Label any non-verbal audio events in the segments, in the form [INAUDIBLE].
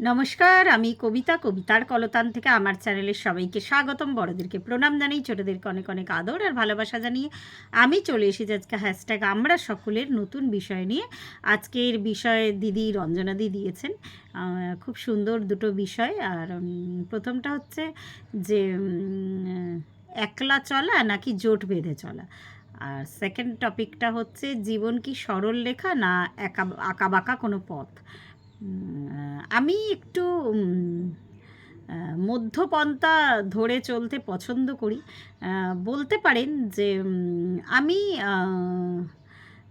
নমস্কার, আমি কবিতা, কবিতার কলতান থেকে আমার চ্যানেলের সবাইকে স্বাগতম। বড়দেরকে প্রণাম জানাই ছোটোদেরকে অনেক অনেক আদর আর ভালোবাসা জানিয়ে আমি চলে এসেছি আজকে হ্যাশট্যাগ আমরা সকলের নতুন বিষয় নিয়ে। আজকের বিষয়ে দিদি রঞ্জনাদি দিয়েছেন। খুব সুন্দর দুটো বিষয়। আর প্রথমটা হচ্ছে যে একলা চলা নাকি জোট বেঁধে চলা? আর সেকেন্ড টপিকটা হচ্ছে, জীবন কি সরল লেখা না একা আঁকা বাঁকা কোনো পথ? আমি একটু মধ্যপন্থা ধরে চলতে পছন্দ করি। বলতে পারেন যে আমি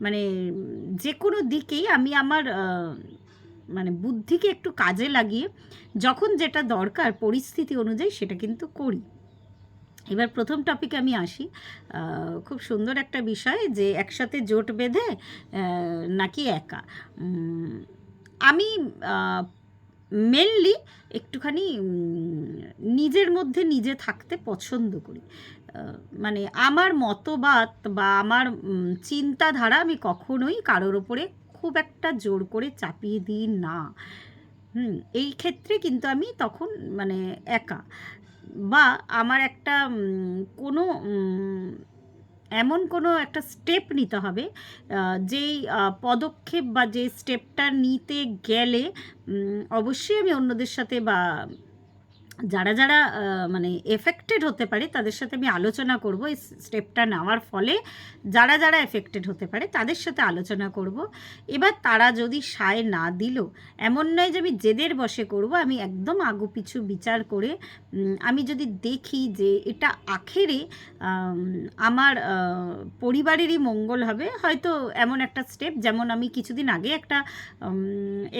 মানে যে কোনো দিকেই আমি আমার মানে বুদ্ধিকে একটু কাজে লাগিয়ে যখন যেটা দরকার পরিস্থিতি অনুযায়ী সেটা কিন্তু করি। এবার প্রথম টপিকে আমি আসি। খুব সুন্দর একটা বিষয় যে একসাথে জোট বেঁধে নাকি একা? আমি মেনলি একটুখানি নিজের মধ্যে নিজে থাকতে পছন্দ করি। মানে আমার মতবাদ বা আমার চিন্তাধারা আমি কখনোই কারোর ওপরে খুব একটা জোর করে চাপিয়ে দিই না। এই ক্ষেত্রে কিন্তু আমি তখন মানে একা। বা আমার একটা কোনো এমন কোনো একটা স্টেপ নিতে হবে যেই পদক্ষেপ বা যে স্টেপটা নিতে গেলে অবশ্যই আমি অন্যদের সাথে বা যারা যারা মানে এফেক্টেড হতে পারে, তাদের সাথে আমি আলোচনা করব। এই স্টেপটা নেওয়ার ফলে যারা যারা এফেক্টেড হতে পারে, তাদের সাথে আলোচনা করব। এবার তারা যদি সায় না দিল, এমন নয় যে আমি জেদের বসে করব, আমি একদম আগু পিছু বিচার করে আমি যদি দেখি যে এটা আখেরে আমার পরিবারেরই মঙ্গল হবে, হয়তো এমন একটা স্টেপ যেমন আমি কিছুদিন আগে একটা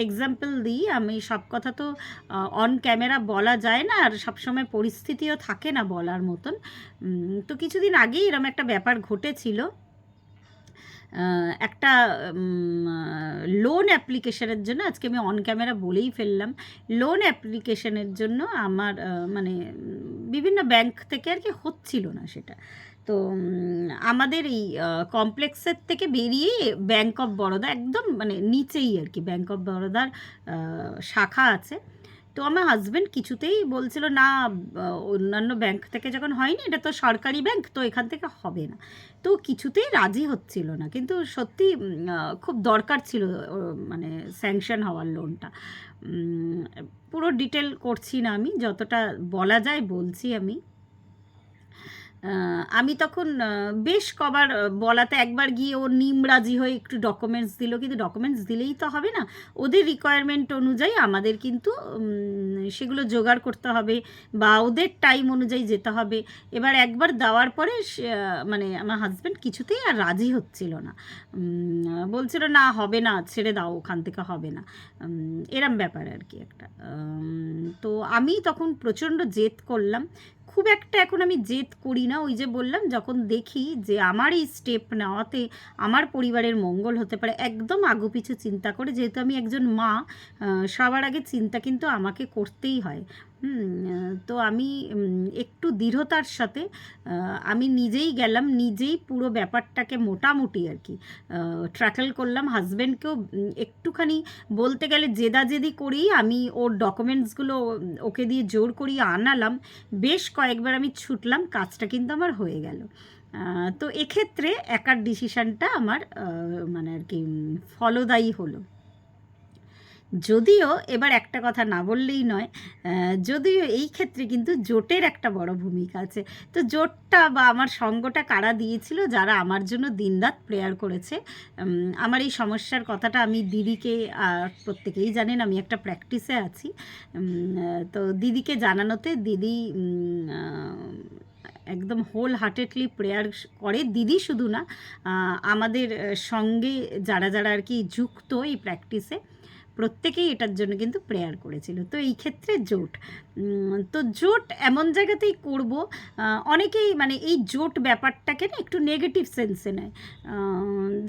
এক্সাম্পল দিই। আমি সব কথা তো অন ক্যামেরা বলা যায় না, আর সবসময় পরিস্থিতিও থাকে না বলার মতন। তো কিছুদিন আগেই এরম একটা ব্যাপার ঘটেছিল। একটা লোন অ্যাপ্লিকেশনের জন্য, আজকে আমি অন ক্যামেরা বলেই ফেললাম। লোন অ্যাপ্লিকেশনের জন্য আমার মানে বিভিন্ন ব্যাংক থেকে আর কি হচ্ছিল না সেটা। তো আমাদের এই কমপ্লেক্সের থেকে বেরিয়ে ব্যাংক অফ বরোদা একদম মানে নিচেই আর কি। ব্যাংক অফ বরোদার শাখা আছে। তো আমার হাজব্যান্ড কিছুতেই বলছিল, না অন্যান্য ব্যাংক থেকে যখন হয়নি, এটা তো সরকারি ব্যাংক তো এখান থেকে হবে না। তো কিছুতেই রাজি হচ্ছিল না। কিন্তু সত্যি খুব দরকার ছিল মানে স্যাংশন হওয়ার লোনটা পুরো ডিটেল করছি না আমি, যতটা বলা যায় বলছি আমি। আমি তখন বেশ কবার বলাতে একবার গিয়ে ও নিমরাজি হয়ে একটু ডকুমেন্টস দিল, কিন্তু ডকুমেন্টস দিলেই তো হবে না। ওদের রিকোয়ারমেন্ট অনুযায়ী আমাদের কিন্তু সেগুলো জোগাড় করতে হবে বা ওদের টাইম অনুযায়ী যেতে হবে। এবার একবার দেওয়ার পরে মানে আমার হাজব্যান্ড কিছুতেই আর রাজি হচ্ছিল না। বলছিল, না, হবে না, ছেড়ে দাও, ওখান থেকে হবে না। এরম ব্যাপার আর কি একটা। তো আমি তখন প্রচণ্ড জেদ করলাম খুব একটা এখন আমি জেদ করি না। ওই যে বললাম, যখন দেখি যে আমার এই স্টেপ নেওয়াতে আমার পরিবারের মঙ্গল হতে পারে, একদম আগুপিছু চিন্তা করে, যেহেতু আমি একজন মা সবার আগে চিন্তা কিন্তু আমাকে করতেই হয়। তো আমি একটু দৃঢ়তার সাথে আমি নিজেই গেলাম, নিজেই পুরো ব্যাপারটাকে মোটামুটি আর কি ট্র্যাকেল করলাম। হাজব্যান্ডকেও একটুখানি বলতে গেলে জেদাজেদি করেই আমি ওর ডকুমেন্টসগুলো ওকে দিয়ে জোর করিয়ে আনালাম। বেশ কয়েকবার আমি ছুটলাম, কাজটা কিন্তু আমার হয়ে গেল। তো এক্ষেত্রে একার ডিসিশানটা আমার মানে আর কি ফলদায়ী হলো। যদিও এবার একটা কথা না বললেই নয় যদিও এই ক্ষেত্রে কিন্তু জোটের একটা বড় ভূমিকা আছে। তো জোটটা বা আমার সঙ্গটা কারা দিয়েছিল যারা আমার জন্য দিনরাত প্রেয়ার করেছে আমার এই সমস্যার কথাটা আমি দিদিকে আহ, প্রত্যেকেই জানেন আমি একটা প্র্যাকটিসে আছি তো দিদিকে জানানোতে দিদি একদম হোল হার্টেডলি প্রেয়ার করে। দিদি শুধু না আমাদের সঙ্গে যারা যারা আর কি যুক্ত এই প্র্যাকটিসে প্রত্যেকেই এটার জন্য কিন্তু প্রেয়ার করেছিল। তো এই ক্ষেত্রে জোট। তো জোট এমন জায়গাতেই করব অনেকেই মানে এই জোট ব্যাপারটাকে না একটু নেগেটিভ সেন্সে নেয়।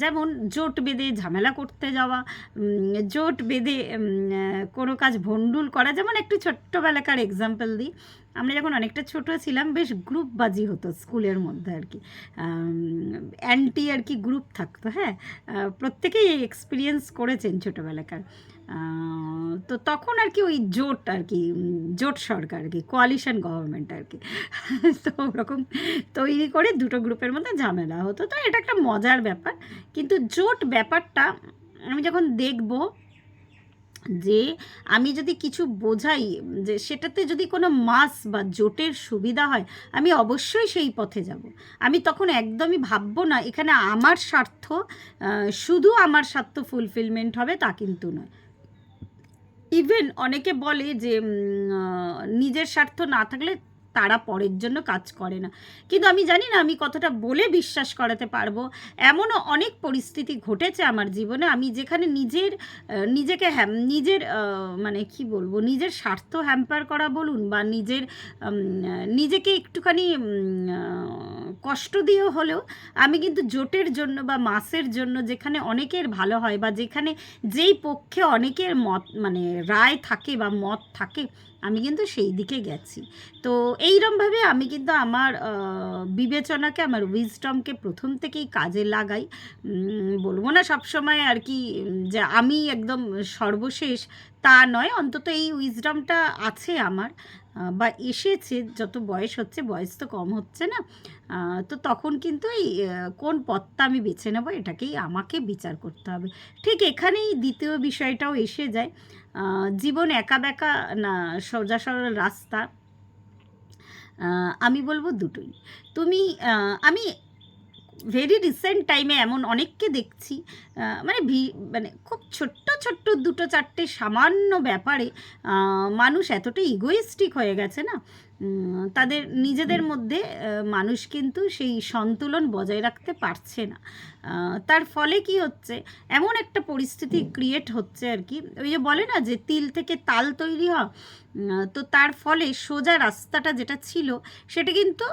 যেমন জোট বেঁধে ঝামেলা করতে যাওয়া জোট বেঁধে কোনো কাজ ভণ্ডুল করা, যেমন একটু ছোট্টবেলাকার এক্সাম্পল দিই। আমরা যখন অনেকটা ছোট ছিলাম, বেশ গ্রুপবাজি হতো স্কুলের মধ্যে আর কি। অ্যান্টি আর কি গ্রুপ থাকতো হ্যাঁ? প্রত্যেকেই এক্সপিরিয়েন্স করেছেন ছোটোবেলাকার। তো তখন আর কি ওই জোট আর কি জোট সরকার আর কি কোয়ালিশন গভর্নমেন্ট আর কি। [LAUGHS] তো ওরকম তৈরি করে দুটো গ্রুপের মধ্যে ঝামেলা হতো। তো এটা একটা মজার ব্যাপার। কিন্তু জোট ব্যাপারটা আমি যখন দেখব যে আমি যদি কিছু বোঝাই, যে সেটাতে যদি কোনো মাস বা জোটের সুবিধা হয়, আমি অবশ্যই সেই পথে যাব। আমি তখন একদমই ভাববো না, এখানে আমার স্বার্থ শুধু আমার স্বার্থ ফুলফিলমেন্ট হবে তা কিন্তু নয়। ইভেন অনেকে বলে যে নিজের স্বার্থ না থাকলে তারা পরের জন্য কাজ করে না। কিন্তু আমি জানি না, আমি কতটা বলে বিশ্বাস করাতে পারব। এমনও অনেক পরিস্থিতি ঘটেছে আমার জীবনে। আমি যেখানে নিজের নিজেকে হ্যাম, নিজের মানে কি বলব, নিজের স্বার্থ হ্যাম্পার করা বলুন বা নিজের নিজেকে একটুখানি কষ্ট দিয়ে হলেও আমি কিন্তু জোটের জন্য বা মাসের জন্য যেখানে অনেকের ভালো হয় বা যেখানে যেই পক্ষে অনেকের মত মানে রায় থাকে বা মত থাকে আমি কিন্তু সেই দিকে গেছি। তো এইরমভাবে আমি কিন্তু আমার বিবেচনাকে, আমার উইজডমকে প্রথম থেকেই কাজে লাগাই। বলব না সবসময় আর কি, যে আমি একদম সর্বশেষ তা নয়, অন্তত এই উইজডমটা আছে আমার বা এসেছে, যত বয়স হচ্ছে, বয়স তো কম হচ্ছে না তো তখন কিন্তু এই কোন পথটা আমি বেছে নেব, এটাকেই আমাকে বিচার করতে হবে। ঠিক এখানেই দ্বিতীয় বিষয়টাও এসে যায় জীবন একা বেকা না, সোজা সরল রাস্তা আমি বলব দুটোই। তুমি আমি ভেরি রিসেন্ট টাইমে এমন অনেককে দেখছি মানে ভি- মানে খুব ছোট্ট ছোট্ট দুটো চারটে সামান্য ব্যাপারে মানুষ এতটা ইগোইস্টিক হয়ে গেছে না? তাদের নিজেদের মধ্যে মানুষ কিন্তু সেই সন্তুলন বজায় রাখতে পারছে না। তার ফলে কি হচ্ছে এমন একটা পরিস্থিতি ক্রিয়েট হচ্ছে আর কি। ওই যে বলে না যে তিল থেকে তাল তৈরি হয় তো তার ফলে সোজা রাস্তাটা যেটা ছিল, সেটা কিন্তু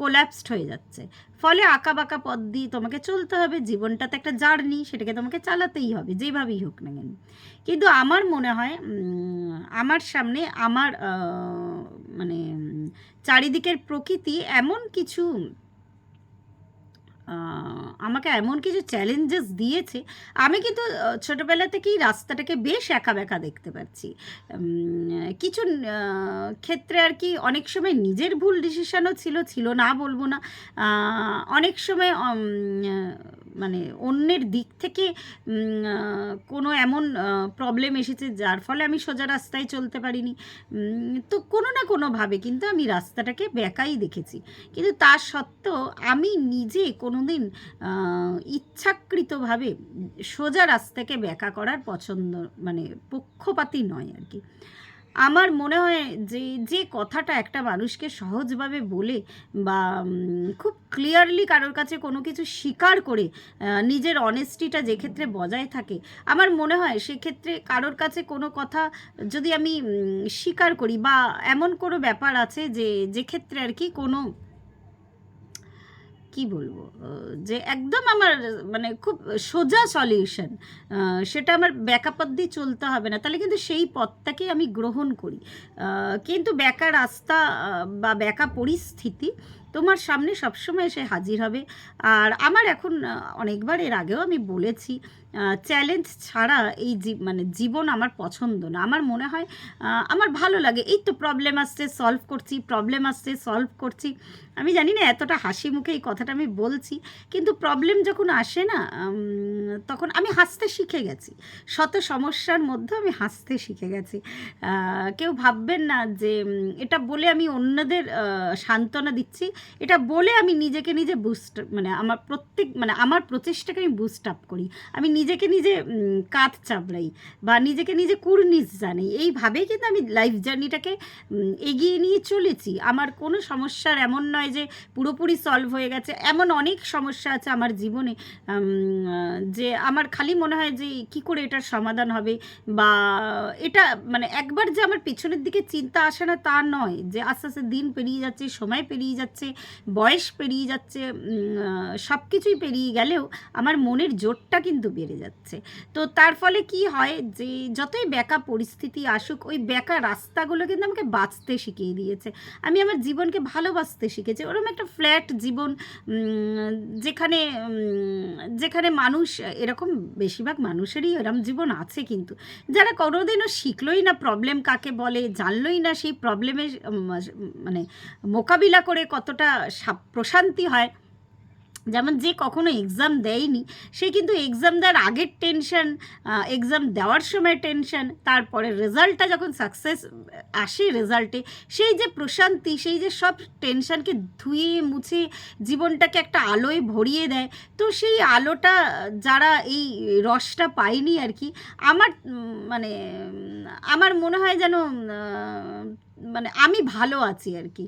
কোল্যাপসড হয়ে যাচ্ছে। ফলে আঁকা বাঁকা পথ দিয়ে তোমাকে চলতে হবে জীবনটা তো একটা জার্নি সেটাকে তোমাকে চালাতেই হবে, যেভাবেই হোক না কেন। কিন্তু আমার মনে হয় আমার সামনে আমার মানে চারিদিকের প্রকৃতি এমন কিছু আমাকে এমন কিছু চ্যালেঞ্জেস দিয়েছে। আমি কিন্তু ছোটোবেলা থেকেই রাস্তাটাকে বেশ একা বেঁকা দেখতে পাচ্ছি। কিছু ক্ষেত্রে আর কি অনেক সময় নিজের ভুল ডিসিশনও ছিল ছিল না বলব না। অনেক সময় মানে অন্যের দিক থেকে কোনো এমন প্রবলেম এসেছে যার ফলে আমি সোজা রাস্তায় চলতে পারিনি। তো কোনো না কোনোভাবে কিন্তু আমি রাস্তাটাকে বেঁকাই দেখেছি। কিন্তু তা সত্ত্বেও আমি নিজে কোনোদিন আহ, ইচ্ছাকৃতভাবে সোজা রাস্তাকে ব্যাকা করার পছন্দ মানে পক্ষপাতী নয় আর কি। আমার মনে হয় যে যে কথাটা একটা মানুষকে সহজভাবে বলে বা খুব ক্লিয়ারলি কারোর কাছে কোনো কিছু স্বীকার করে নিজের অনেস্টিটা যে ক্ষেত্রে বজায় থাকে আমার মনে হয় সেক্ষেত্রে কারোর কাছে কোনো কথা যদি আমি স্বীকার করি বা এমন কোনো ব্যাপার আছে যে যে ক্ষেত্রে আর কি কোনো কি বলব? যে একদম আমার মানে খুব সোজা সলিউশন সেটা আমার ব্যাকা পথ দিয়ে চলতে হবে না। তাহলে কিন্তু সেই পথটাকে আমি গ্রহণ করি। কিন্তু ব্যাকা রাস্তা বা ব্যাকা পরিস্থিতি তোমার সামনে সবসময় এসে হাজির হবে। আর আমার এখন অনেকবার এর আগেও আমি বলেছি চ্যালেঞ্জ ছাড়া এই মানে জীবন আমার পছন্দ না। আমার মনে হয় আমার ভালো লাগে। এই তো প্রবলেম আসছে সলভ করছি প্রবলেম আসছে সলভ করছি। আমি জানি না এতটা হাসি মুখে এই কথাটা আমি বলছি, কিন্তু প্রবলেম যখন আসে না তখন আমি হাসতে শিখে গেছি। শত সমস্যার মধ্যে আমি হাসতে শিখে গেছি। কেউ ভাববেন না যে এটা বলে আমি অন্যদের সান্ত্বনা দিচ্ছি। এটা বলে আমি নিজেকে নিজে বুস্ট মানে আমার প্রত্যেক মানে আমার প্রচেষ্টাকে আমি বুস্ট আপ করি। আমি নিজেকে নিজে কাঁধ চাপড়াই বা নিজেকে নিজে কুর্নিশ জানাই। এইভাবেই কিন্তু আমি লাইফ জার্নিটাকে এগিয়ে নিয়ে চলেছি। আমার কোনো সমস্যার এমন নয় যে পুরোপুরি সলভ হয়ে গেছে। এমন অনেক সমস্যা আছে আমার জীবনে যে আমার খালি মনে হয় যে কি করে এটার সমাধান হবে বা এটা মানে একবার যে আমার পেছনের দিকে চিন্তা আসে না তা নয়। যে আস্তে আস্তে দিন পেরিয়ে যাচ্ছে, সময় পেরিয়ে যাচ্ছে, বয়স পেরিয়ে যাচ্ছে সব কিছুই পেরিয়ে গেলেও আমার মনের জোরটা কিন্তু বেড়ে বেড়ে যাচ্ছে। তো তার ফলে কি হয় যে, যতই বেকা পরিস্থিতি আসুক, ওই বেকা রাস্তাগুলো কিন্তু আমাকে বাঁচতে শিখিয়ে দিয়েছে। আমি আমার জীবনকে ভালোবাসতে শিখেছি। ওরকম একটা ফ্ল্যাট জীবন যেখানে যেখানে মানুষ, এরকম বেশিরভাগ মানুষেরই এরম জীবন আছে কিন্তু। যারা কোনোদিনও শিখলোই না প্রবলেম কাকে বলে, জানলোই না সেই প্রবলেমের মানে মোকাবিলা করে কতটা প্রশান্তি হয়। যেমন যে কখনো এক্সাম দেয়নি, সে কিন্তু এক্সাম দেওয়ার আগের টেনশন এক্সাম দেওয়ার সময় টেনশন তারপরে রেজাল্টটা যখন সাকসেস আসে রেজাল্টে সেই যে প্রশান্তি, সেই যে সব টেনশনকে ধুয়ে মুছে জীবনটাকে একটা আলোয় ভরিয়ে দেয়, তো সেই আলোটা যারা এই রসটা পায়নি আর কি, আমার মানে আমার মনে হয় যেন মানে আমি ভালো আছি আর কি।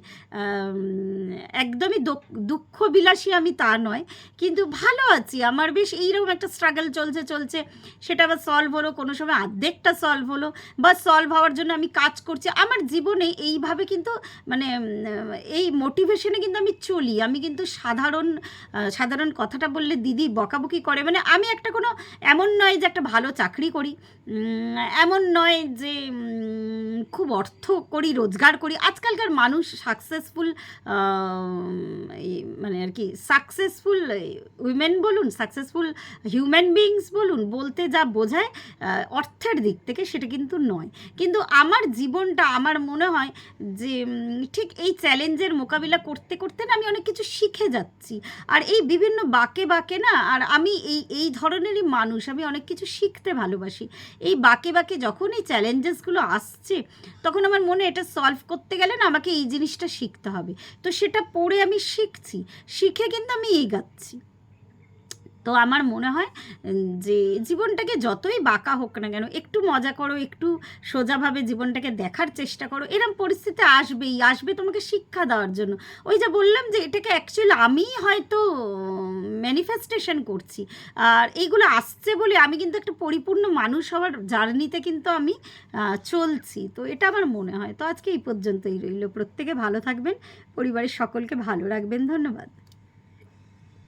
একদমই দুঃখ বিলাসী আমি তা নয়, কিন্তু ভালো আছি। আমার বেশ এইরকম একটা স্ট্রাগল চলছে চলছে। সেটা আবার সলভ হলো, কোনো সময় অর্ধেকটা সলভ হলো বা সলভ হওয়ার জন্য আমি কাজ করছি। আমার জীবনে এইভাবে কিন্তু মানে এই মোটিভেশনে কিন্তু আমি চলি। আমি কিন্তু সাধারণ সাধারণ কথাটা বললে দিদি বকাবকি করে। মানে আমি একটা কোনো, এমন নয় যে একটা ভালো চাকরি করি। এমন নয় যে খুব অর্থ করি, রোজগার করি। আজকালকার মানুষ সাকসেসফুল মানে আর কি সাকসেসফুল উইমেন বলুন সাকসেসফুল হিউম্যান বিংস বলুন, বলতে যা বোঝায় অর্থের দিক থেকে সেটা কিন্তু নয়। কিন্তু আমার জীবনটা, আমার মনে হয় যে ঠিক এই চ্যালেঞ্জের মোকাবিলা করতে করতে না আমি অনেক কিছু শিখে যাচ্ছি। আর এই বিভিন্ন বাকে বাকে না, আর আমি এই এই ধরনেরই মানুষ, আমি অনেক কিছু শিখতে ভালোবাসি। এই বাকে বাকে যখন এই চ্যালেঞ্জেসগুলো আসছে তখন আমার মনে এটা সলভ করতে গেলে না আমাকে এই জিনিসটা শিখতে হবে। তো সেটা পড়ে আমি শিখছি। শিখে কিন্তু আমি এগাচ্ছি। তো আমার মনে হয় যে জীবনটাকে যতই বাঁকা হোক না কেন, একটু মজা করো, একটু সোজাভাবে জীবনটাকে দেখার চেষ্টা করো, এরম পরিস্থিতি আসবেই, আসবে তোমাকে শিক্ষা দেওয়ার জন্য। ওই যে বললাম যে এটাকে অ্যাকচুয়ালি আমিই হয়তো ম্যানিফেস্টেশন করছি। আর এইগুলো আসছে বলে আমি কিন্তু একটা পরিপূর্ণ মানুষ হওয়ার জার্নিতে কিন্তু আমি চলছি। তো এটা আমার মনে হয়। তো আজকে এই পর্যন্তই রইল। প্রত্যেকে ভালো থাকবেন, পরিবারের সকলকে ভালো রাখবেন। ধন্যবাদ।